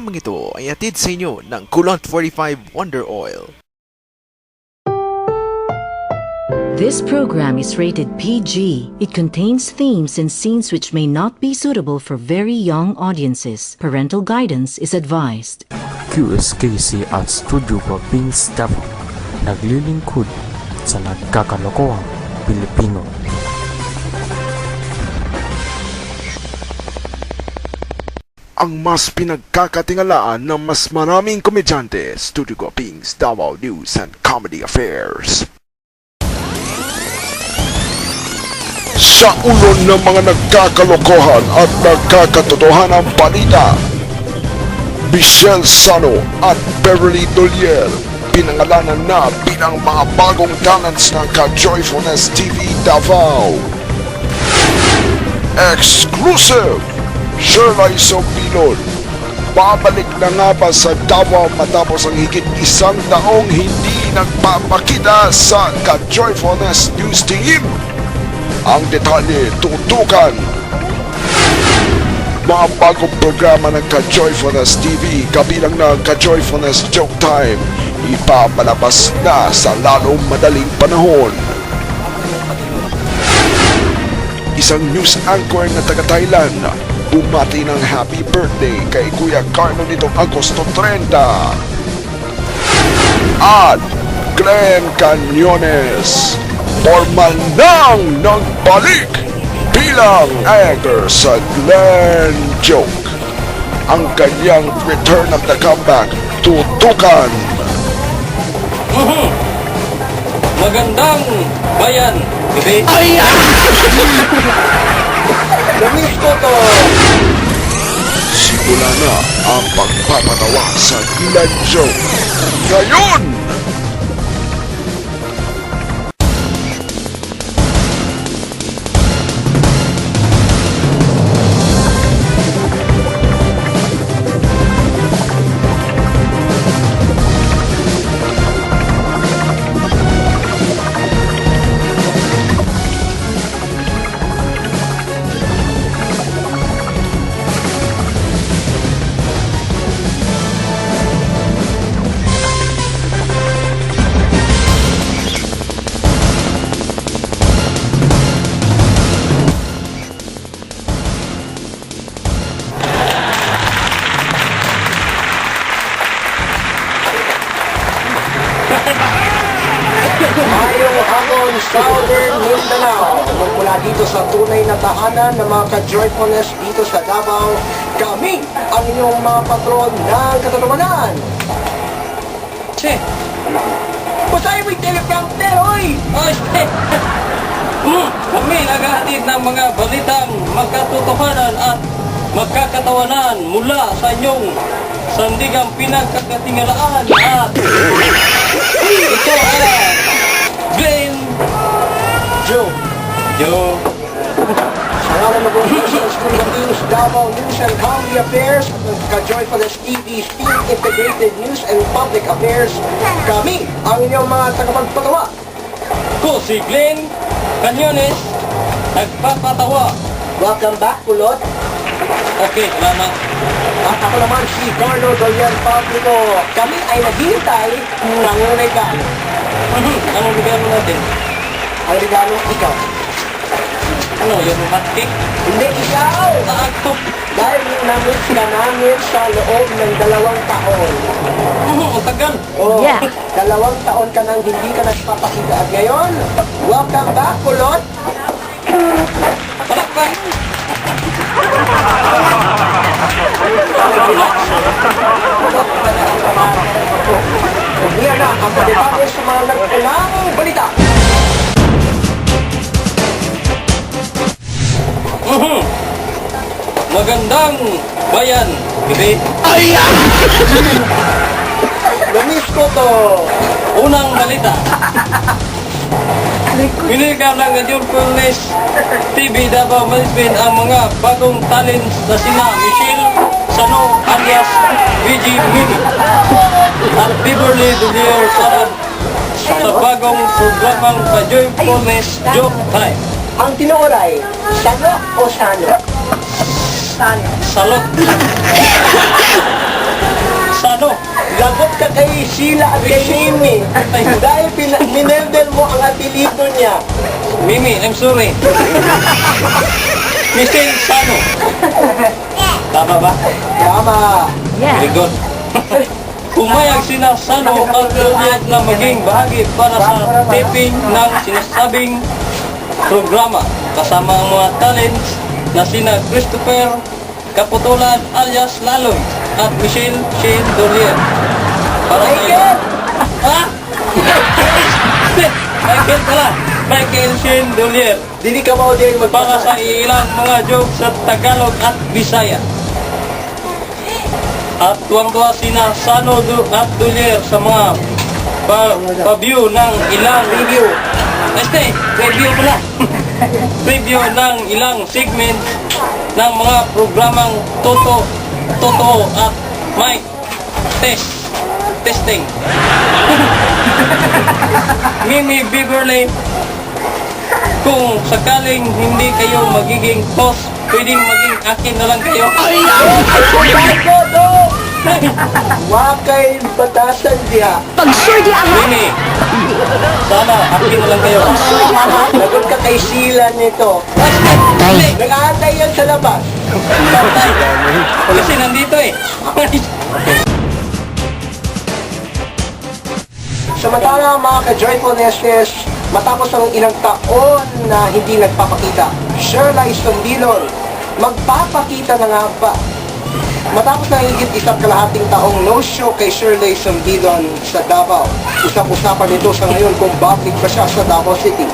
Ang programang ito ay atid sa inyo ng Kulot 45 Wonder Oil. This program is rated PG. It contains themes and scenes which may not be suitable for very young audiences. Parental guidance is advised. QSKC at Studio Babings Davao naglilingkod sa nagkakalokohang Pilipino. Ang mas pinagkakatingalaan ng mas maraming komedyante, Studio Guapings, Davao News and Comedy Affairs. Sa ulo ng mga nagkakalokohan at nagkakatotohanan balita, Michelle Sano at Beverly Dolier pinangalanan na bilang mga bagong talents ng Ka-Joyfulness TV Davao. Exclusive! Shirley Sobilon Babalik na nga ba sa Davao matapos ang higit isang taong hindi nagpapakita sa Ka-Joyfulness News Team? Ang detalye tutukan mga bagong programa ng Ka-Joyfulness TV kabilang ng Ka-Joyfulness Joke Time ipapalabas na sa lalong madaling panahon. Isang news anchor na taga-Thailand bumati ng happy birthday kay Kuya Carlo nitong Agosto 30. At Glenn Canyones, formal nang nagbalik bilang anchor sa Glenn Joke. Ang kanyang return of the comeback tutukan Magandang bayan, gabi. Ay! Namiss ko to. Simula na ang pagpapatawa sa Glenn Joke. Ngayon! Ka-joyfulness dito sa Davao, kami ang inyong mga patron ng katatawanan. Che! Pasay mo yung teleprompter, oy! Ay, Hmm, kami naghahatid ng mga balitang magkatotohanan at magkakatawanan mula sa inyong sandigang pinagkakatingalaan at ito ay Glenn Joe Joe Na po sa Studio News, Davao News and Comedy Affairs, ka-Joyfulness TV's Team Integrated News and Public Affairs. Kami ang inyong mga tagapagpatawa. Ko si Glenn Canyones, nagpapatawa. Welcome back, Kulot. Okay, salamat. At ako naman si Carlo Dolian Pablico. Kami ay naghihintay ng regalo. Anong regalo natin? Ang regalo, ikaw. Ano, yung matik? Hindi, ikaw! Ako! Dahil na-miss ka namin sa loob ng dalawang taon. Oo, ang tagal. Oo, Yeah. dalawang taon ka nang hindi ka nagpapakita. At ngayon, welcome back, Kulot! Palakpak! Yan na ang pagdebate sa mga nagpulang balita. Magandang bayan, gabi. Ay! Namiss ko to. Unang balita. Binigyan ng Gadyon Police TV Davao Malipin ang mga bagong talents na sina Michelle Sano alias VG Mini at Beverly Dulio sa, sa bagong programang Kajoy Police Joke Time. Ang tinuray, sano o sano? Salot. Sano? Lagot ka kay Sheila at kay Mimi. Dahil minendel mo ang apelido niya. Mimi, I'm sorry. Michelle Sano. Tama ba? Tama. Very good. Pumayag sina Sano at Juliet na maging bahagi para sa taping ng sinasabing programa kasama ang mga talents na sina Christopher Kaputulan alias Laloy at Michelle Shane Dolier. Para sa iyo. Ha? Michael pala. Michael Shane Dolier. Dili ka mo din Para sa ilang mga jokes sa Tagalog at Bisaya. At tuwang-tuwa sina Sano at Dolier sa mga pa, pa-view ng ilang review. Este, review pala. review ng ilang segment ng mga programang Toto, Toto at Mike Test. Testing. Mimi Beverly, kung sakaling hindi kayo magiging host, pwedeng maging akin na lang kayo. Wakay batasan diya. Pag-sure di ang Mimi, sana akin na lang kayo. Lagot ka kay Sheila nito. Nag-aantay yan sa labas. Kasi nandito eh. Samantala mga ka-joyful Nestes, matapos ang ilang taon na hindi nagpapakita, Shirley Sumbilon, magpapakita na nga ba? Matapos na higit isang kalahating taong no-show kay Shirley Sumbilon sa Davao, usap-usapan nito sa ngayon kung babalik pa siya sa Davao City.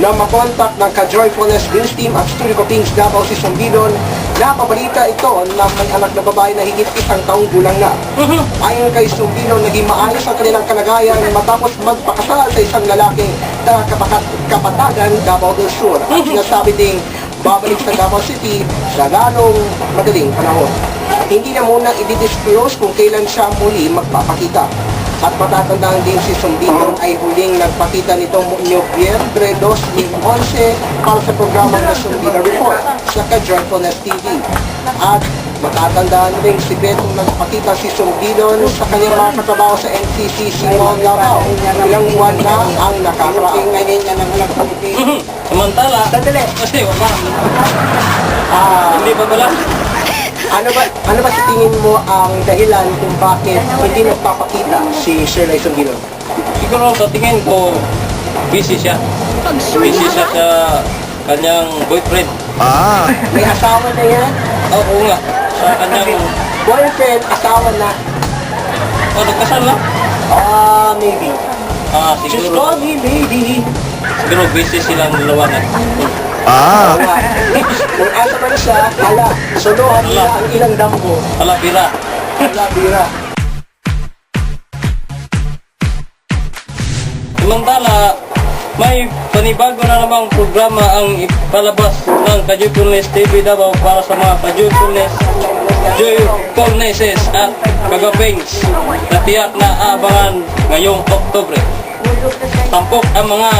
Na makontak ng ka-joyfulness Bills Team at Studio Kings Davao si Sumbilon, napabalita ito na may anak na babae na higit isang taong gulang na. Ayon kay Sumbilon, naging maayos ang kanilang kalagayan matapos magpakasal sa isang lalaki na kapakat kapatagan Davao del Sur. At sinasabi ding babalik sa Davao City sa lalong madaling panahon. Hindi na muna i-disclose kung kailan siya muli magpapakita. At matatandaan din si Sumbilon ay huling nagpakita nitong Nobyembre 2011 para sa programa na Sumbilon Report sa Ka-Joyfulness TV. At matatandaan din si Betong nagpakita si Sumbilon sa kanyang mga katrabaho sa NCCC Mall Davao. Ilang buwan na ang nakakaraang. Ngayon niya nang Samantala, Sandali. kasi wala. Ah, hindi ba pala? Ano ba ano ba sa tingin mo ang dahilan kung bakit hindi nagpapakita si Shirley Sumbilon? Siguro sa tingin ko busy siya. Busy siya sa kanyang boyfriend. Ah, May asawa na yan? Oo nga. Sa kanyang boyfriend, asawa na. Oh, nagkasal na? Ah, maybe. Ah, siguro. Just call me maybe. Siguro busy silang dalawa na. Ah, Kung asa man siya, hala, suluhan niya ang ilang damgo. Hala, bira. Hala, bira. Samantala, may panibago na namang programa ang ipalabas ng Kajupulnes TV Davao para sa mga Kajupulnes Joyfulnesses at Kagapings na tiyak na aabangan ngayong Oktobre. Tampok ang mga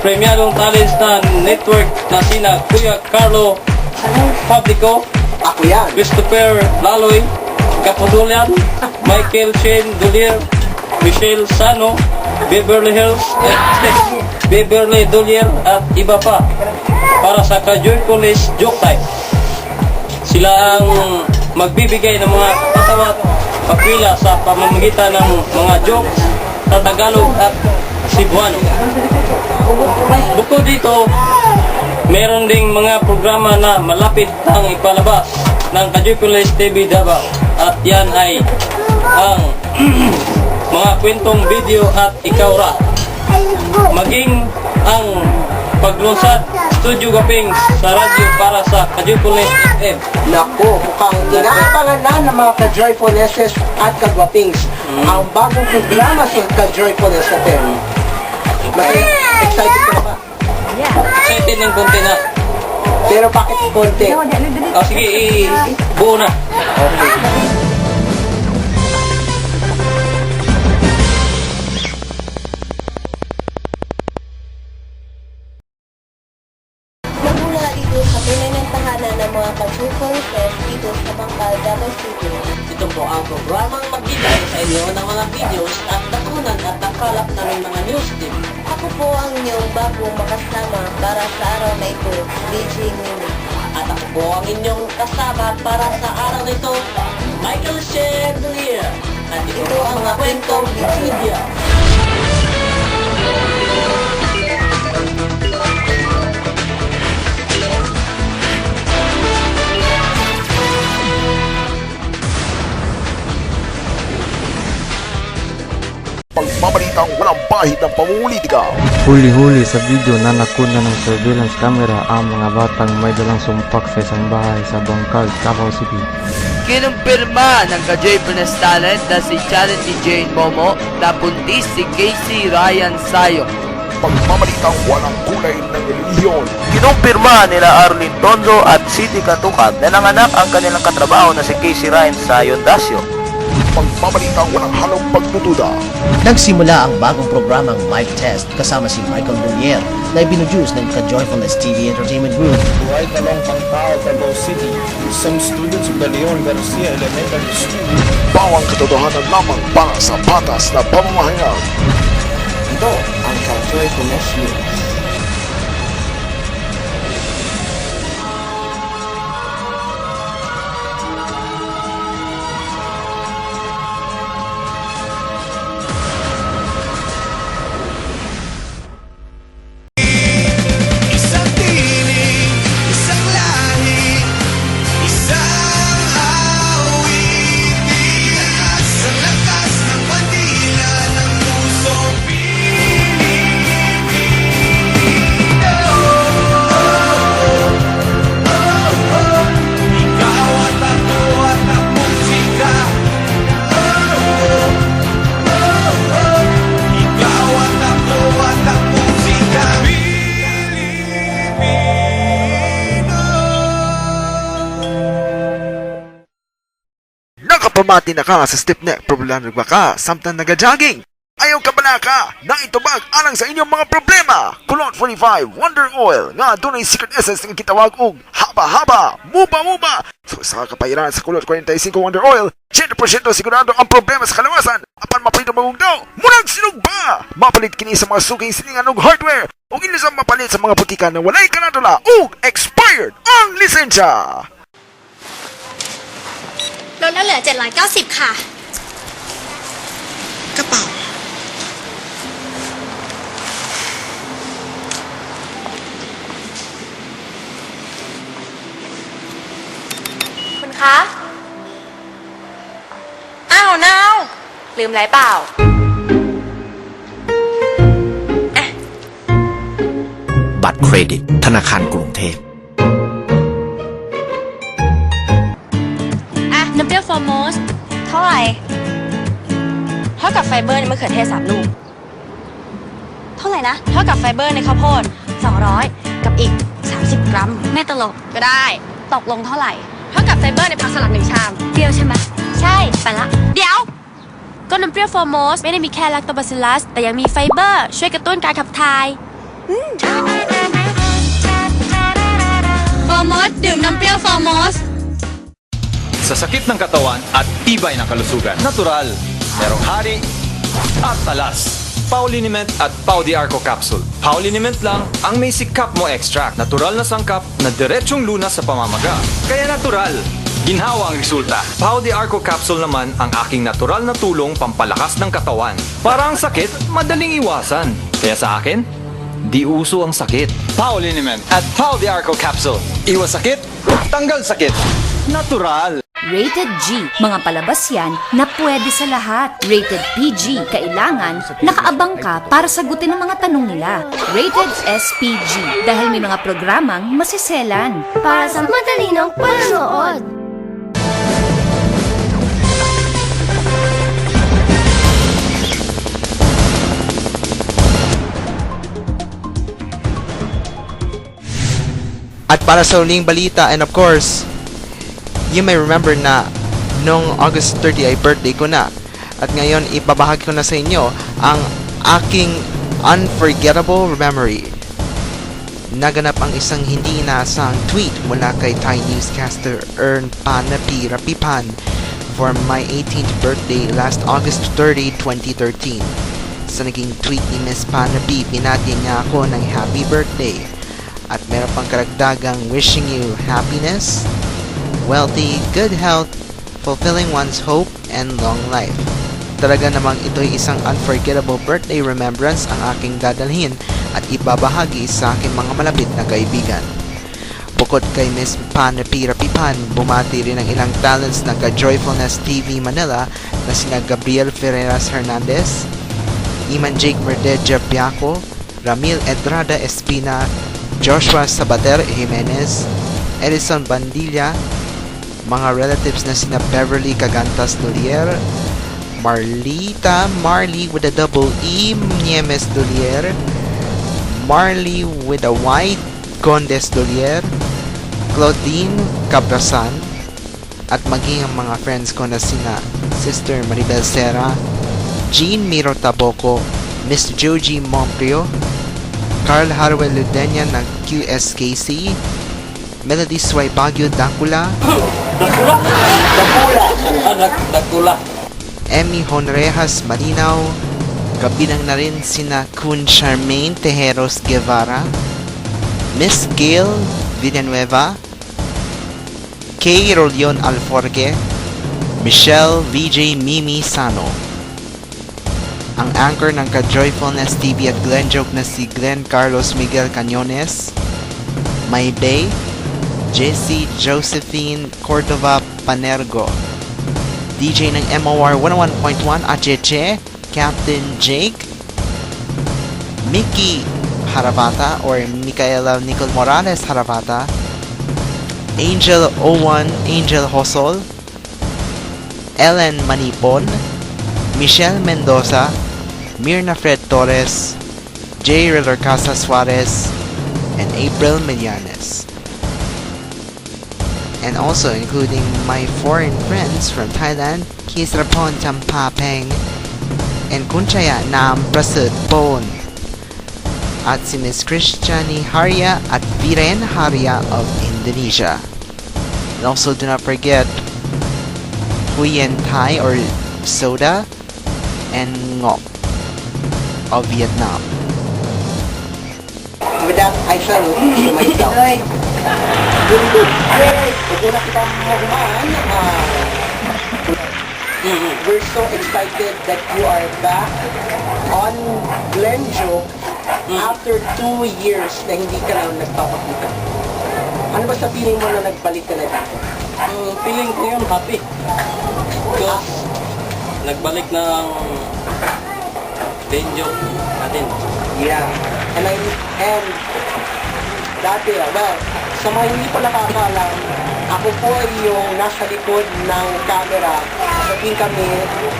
premyadong talents na network na sina Kuya Carlo Fabrico, Ako yan. Christopher Laloy, Kapudulian, Michael Shane Dulier, Michelle Sano, Beverly Hills, eh, Beverly Dulier at iba pa para sa Kajoy Police Joke Time. Sila ang magbibigay ng mga patawat pakwila sa pamamagitan ng mga jokes sa Tagalog at Cebuano. Bukod dito, meron ding mga programa na malapit ang ipalabas ng Kajukulis TV Davao at yan ay ang mga kwentong video at ikawra maging ang paglunsad Studio Gaping sa radyo para sa Kajukulis FM. Nako, mukhang inaabangan na ng mga ka-joyfulnesses at kagwapings ang bagong programa sa ka-joyfulness FM. Mas excited ka ba? Excited ng konti na. Pero bakit konti? Oh, sige, i- buo na. Magmula Ito ang programang magbigay sa inyo ng mga videos at natunan at nakalap na rin mga news tip. Ako po ang inyong bagong makasama para sa araw na ito, BJ Mini. At ako po ang inyong kasama para sa araw na ito, Michael Chandelier. At ito po ang mga kwentong trivia. Pagmamalitang walang bahid ng pamumulitika. Huli-huli sa video na nakuna ng surveillance camera ang mga batang may dalang sumpak sa isang bahay sa Bangkal, Davao City. Kinumpirma ng ka-Japanese talent na si Charity Jane Momo na buntis si Casey Ryan Sayo. Pagmamalitang walang kulay ng relihiyon. Kinumpirma nila Arlene Tondo at City Katukan na nanganak ang kanilang katrabaho na si Casey Ryan sa Yondasio. Pagmamalitang walang halong pagdududa. Nagsimula ang bagong programang Mic Test kasama si Michael Dolier na ibinuduce ng Ka-Joyfulness TV Entertainment Group. Right along Pampao, Davao City, some students of the Leon Garcia Elementary School Bawang katotohanan lamang para sa patas na pamamahayag. Ito ang ka-joyfulness news. Nakapamati na ka sa stiff neck, problema ba ka, samtang nag-jogging? Ayaw ka bala ka na itubag alang sa inyong mga problema. Kulon 45 Wonder Oil nga dunay secret essence nga kitawag og haba-haba, muba-muba. So sa kapayiran sa Kulon 45 Wonder Oil, 100% sigurado ang problema sa kalawasan. Apan mapalito magong daw, murag sinugba. Mapalit kini sa mga suking silingan og hardware ug inisang mapalit sa mga butika na walay kanadula ug expired ang lisensya. ลดแล้วเหลือ 790 ค่ะ กระเป๋า คุณคะ อ้าวนาวลืมอะไรเปล่า บัตรเครดิต ธนาคารกรุงเทพ ฟอร์โมสเท่าไหร่เท่ากับไฟเบอร์ในมะเขือเทศสามลูก เท่าไหร่นะ เท่ากับไฟเบอร์ในข้าวโพด 200 กับอีก 30 กรัม ไม่ตลกก็ได้ ตกลงเท่าไหร่ เท่ากับไฟเบอร์ในผักสลัดหนึ่งชาม เปรี้ยวใช่ไหมใช่ ไปละ เดี๋ยว ก็น้ำเปรี้ยวฟอร์โมสไม่ได้มีแค่แลคโตบาซิลลัส แต่ยังมีไฟเบอร์ ช่วยกระตุ้นการขับถ่ายฟอร์โมสดื่มน้ำเปรี้ยวฟอร์โมส Sa sakit ng katawan at tibay ng kalusugan. Natural, merong hari at talas. Pauliniment at Pau de Arco Capsule. Pauliniment lang ang may sikap mo extract. Natural na sangkap na diretsong lunas sa pamamaga. Kaya natural. Ginhawa ang resulta. Pau de Arco Capsule naman ang aking natural na tulong pampalakas ng katawan. Para ang sakit, madaling iwasan. Kaya sa akin, di uso ang sakit. Pauliniment at Pau de Arco Capsule. Iwas sakit, tanggal sakit. Natural. Rated G, mga palabas yan na pwede sa lahat. Rated PG, kailangan nakaabang ka para sagutin ang mga tanong nila. Rated SPG, dahil may mga programang masiselan. Para sa matalinong panonood. At para sa uling balita and of course, you may remember na noong August 30 ay birthday ko na. At ngayon ipabahagi ko na sa inyo ang aking unforgettable memory. naganap ang isang hindi inaasahang tweet mula kay Thai newscaster Ern Panapirapipan for my 18th birthday last August 30, 2013. Sa naging tweet ni Miss Panapi, binati niya ako ng happy birthday at meron pang karagdagang wishing you happiness, wealthy, good health, fulfilling one's hope, and long life. Talaga namang ito'y isang unforgettable birthday remembrance ang aking dadalhin at ibabahagi sa aking mga malapit na kaibigan. Bukod kay Miss Panapira Pipan, bumati rin ang ilang talents ng ka-Joyfulness TV Manila na sina Gabriel Ferreras Hernandez, Iman Jake Verdeja Biaco, Ramil Edrada Espina, Joshua Sabater Jimenez, Edison Bandilla, mga relatives na sina Beverly Cagantas Dolier, Marlita Marley with a double E, Niemes Dolier, Marley with a Y, Condes Dolier, Claudine Cabrasan, at maging ang mga friends ko na sina Sister Maribel Serra, Jean Miro Taboco, Miss Joji Momprio, Carl Harwell Ludenya ng QSKC, Melody Sway Baguio Dakula, Dakula. Emmy Honrejas Malinaw, kabilang na rin sina Kun Charmaine Tejeros Guevara, Miss Gail Villanueva, Kay Rolion Alforge, Michelle VJ Mimi Sano. Ang anchor ng Ka-Joyfulness TV at Glenn Joke na si Glenn Carlos Miguel Cañones, May Bay, JC Josephine Cordova Panergo, DJ ng MOR 101.1 ACC, Captain Jake, Mickey Harabata or Micaela Nicole Morales Harabata, Angel 01 Angel Hosol, Ellen Manipon, Michelle Mendoza, Mirna Fred Torres, J. Relercasa Suarez, and April Millanes. And also including my foreign friends from Thailand, Kisrapon Champapeng, and Kunchaya Nam Prasad Bon, at si Miss Christiani Haria at Viren Haria of Indonesia. And also do not forget Huyen Thai or Soda and Ngok of Vietnam. With that, I salute to myself. Good. Huwag na kita mahumaan. ah, We're so excited that you are back on Glenjo after two years na hindi ka lang nagpapakita. Ano ba sa feeling mo na nagbalik ka na dito? feeling ko yun happy. Because nagbalik ng Benjo natin. Yeah. And I, and dati, ah, well, sa mga hindi pa nakakalam, ako po ay yung nasa likod ng camera sa tuwing kami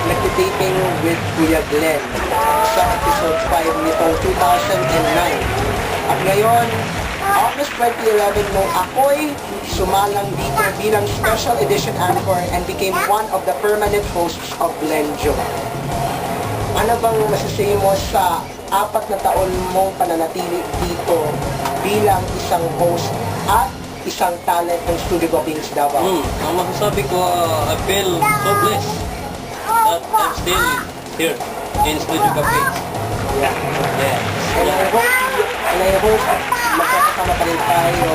nagtitaping with Kuya Glenn sa episode 5 nitong 2009. At ngayon, August 2011 nung ako'y sumalang dito bilang special edition anchor and became one of the permanent hosts of Glenn Joe. Ano bang masasabi mo sa apat na taon mong pananatili dito bilang isang host at isang talent ng Studio Bookings Davao? Hmm, ang masasabi ko, uh, I feel so blessed that I'm still here in Studio Cafe. Yeah. Yeah. And I hope, and I hope magkakasama pa rin tayo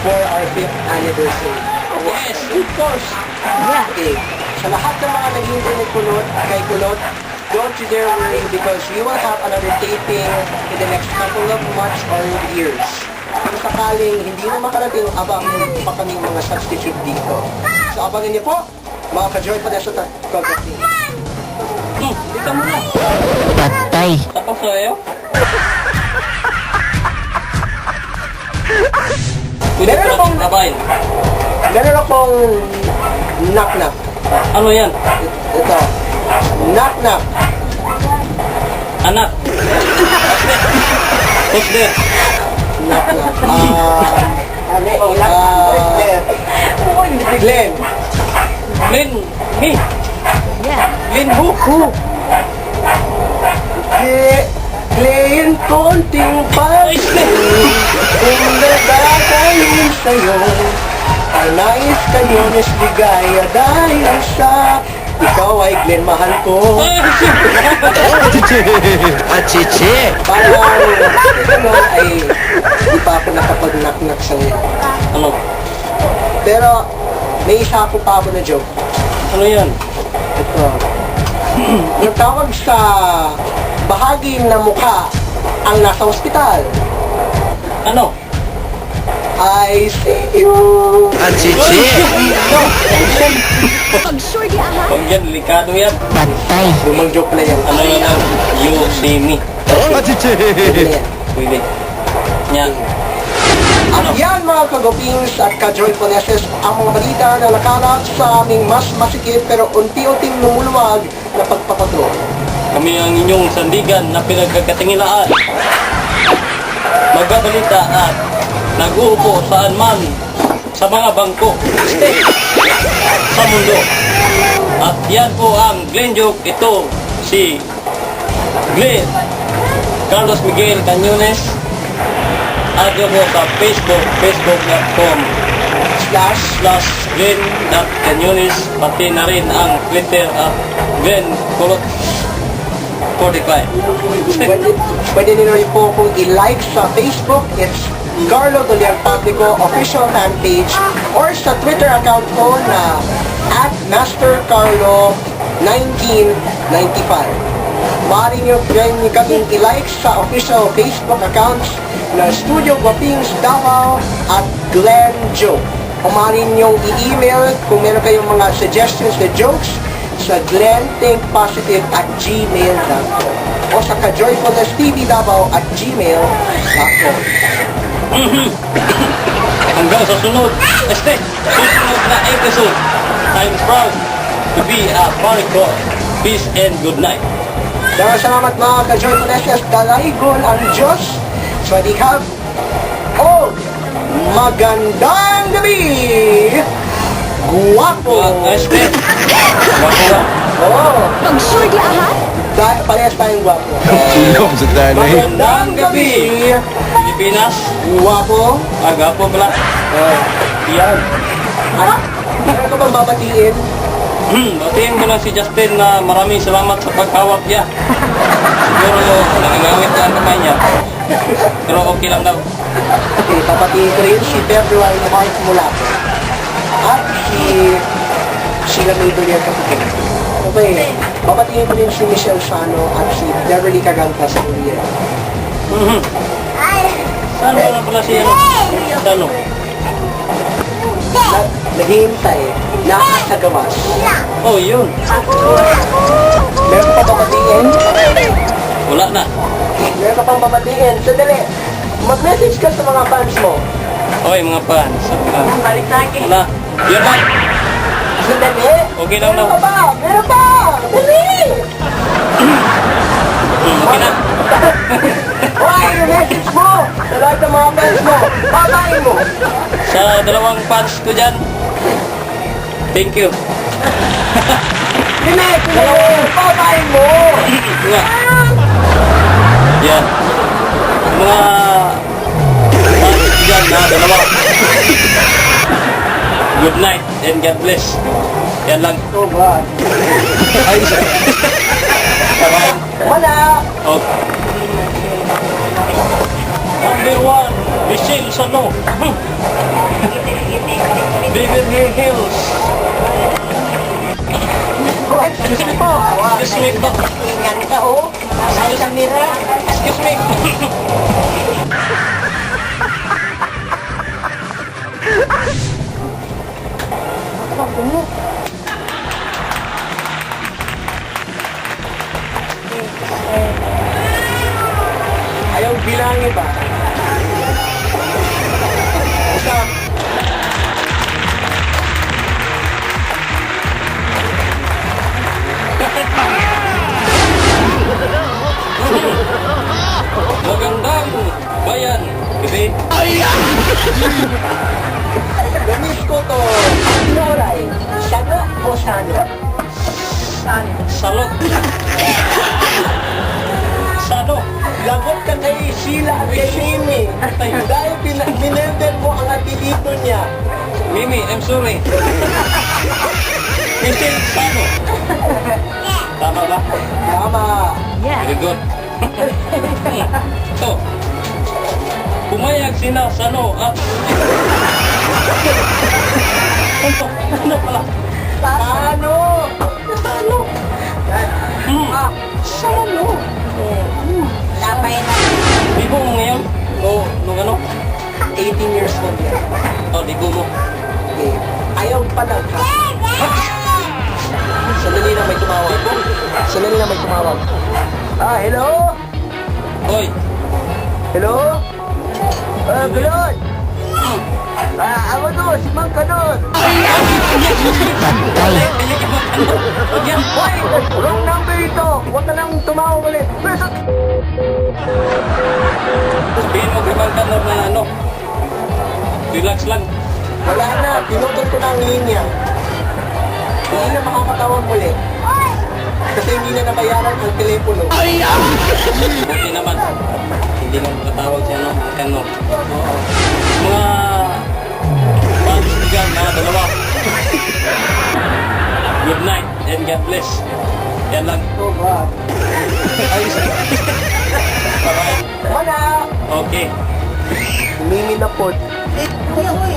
for our 5th anniversary. Yes, of course. Yeah. Okay. Sa lahat ng mga naghihintay ni Kulot, kay Kulot, don't you dare worry because we will have another taping in the next couple of months or years. Kung sakaling hindi na makarating, abangan pa kami mga substitute dito. So abangan niyo po, mga ka-joy pa sa Kagating. Hmm, dito mo na. Patay. Tapos sa'yo? Meron ko akong- natin tabayin. Meron akong knock-knock. Ano yan? Ito. Knock-knock. Anak. Who's there? Glenn. Glenn. Me. Glenn who? Who? Glenn. konting pagkain Kung nagkakain sa'yo Ay nais ka nyones ligaya Dahil sa ikaw ay Glenn mahal ko Achiche! Parang ano ay Di pa ako nakapag-knock-knock sa Ano? Pero may isa ako pa ako na joke Ano yan? Ito. Yung tawag sa bahagi ng mukha ang nasa ospital. Ano? I see you. Achiche! Huwag yan, delikado yan. Bantay. Lumang joke na yan. Ano yan ang you see me? Pwede na yan. Pwede. Yan. At yan mga kagopings at ka-joyfulnesses ang mga balita na nakalat sa aming mas masikip pero unti-unting lumuluwag na pagpapatrol. Kami ang inyong sandigan na pinagkakatingilaan. Magbabalita at nag-uupo saan man sa mga bangko. Sa mundo. At yan po ang Glenn Joke. Ito si Glenn Carlos Miguel Cañones. At yun po sa Facebook, facebook.com slash slash Glenn.Cañones pati na rin ang Twitter at Glenn Kulot 45 Pwede, pwede nyo rin po kung i-like sa Facebook, it's Carlo Dolian Publico official fan page or sa Twitter account ko na at MasterCarlo 1995. Maaari nyo rin kaming i-like sa official Facebook accounts na Studio Guapings Davao at Glenn. O maaari nyo i-email kung meron kayong mga suggestions na jokes sa glenthinkpositive at gmail.com o sa kajoyfulnesstv.davao at gmail.com Hanggang sa sunod, este, susunod na episode. I'm proud to be a Maricor. Peace and good night. Maraming salamat mga ka-joyfulnesses. Dalaygon ang Diyos. Swadikap. O magandang gabi! Guwapo! Ba? Oo. Pag-sure di ahat? Da- parehas tayong sa tanay. Magandang gabi! Pilipinas, Guwapo. agapo pala. Oh. Yan. Ano? Meron ka bang babatiin? Hmm, batiin ko lang si Justin na maraming salamat sa paghawak niya. Siguro nangangawit na ang kamay niya. Pero okay lang daw. Okay, papatiin ko rin si February Mark Mulato. At si Sheila May Dolian Kapukin. Okay, papatiin ko rin si Michelle Sano at si Beverly Caganta sa Uriel. Mhm. Saan na pala si ano? Sano? Na, naghihintay, nakakagawas. Oh, yun. Meron pa papatiin? Wala na. Meron ka pang papatiin? Sandali, mag-message ka sa mga fans mo. Okay, mga fans. Balik na akin. wala. Yan ba? Sandali. Okay lang daw. Meron pa! Meron pa! Dali! Okay na. Why, yung message mo! Sa lahat ng mga fans mo, papain mo! Sa dalawang fans ko dyan, thank you. Hindi, dalawa, papain mo! Nga. Yan. Mga fans dyan na dalawa. Good night and God bless. Yan lang. Oh God. Ay, Bye-bye. Wala! Okay. Number one, Michelle Sano. Beverly Hills. Excuse me po. Excuse me po. Ingat ka, oh. Ay, kamera. Excuse me. Ayaw bilangin ba? Isa. Magandang bayan Toto. Noray. Shago o Shano? Shano. Salo. Salo. Lagot ka kay Sheila at kay Mimi. Dahil binender mo ang apelito niya. Mimi, I'm sorry. Michelle, Shano. Tama ba? Tama. Yeah. Very good. Hmm. so, pumayag sina Sano at... ano pala? Sano? Sano? Hmm. Ah, Sano? Labay na. Di mo mo ngayon? No, nung ano? 18 years old yan. Oh, di mo. Okay. Ayaw pa lang ha. Sandali lang may tumawag. Sandali lang may tumawag. Ah, hello? Hoy, Hello? Ah, Galon! Ah, ako to, si Mang Kanon! Hoy, wrong number ito! Huwag ka nang tumawag ulit! Pero sabihin mo kay Mang Tanor na ano? Relax lang. wala na, pinutol ko na ang linya. Hindi na makakatawag ulit. Kasi hindi na nabayaran ang telepono. Buti naman. Hindi mo katawag siya, no? Ang Tanor. Oo. Mga... Fans dyan na dalawa. Good night and God bless. Yan lang. Oh, God. Ayos. Bye-bye. Wala! Okay. Mimi na po. Eh, kuya, uy.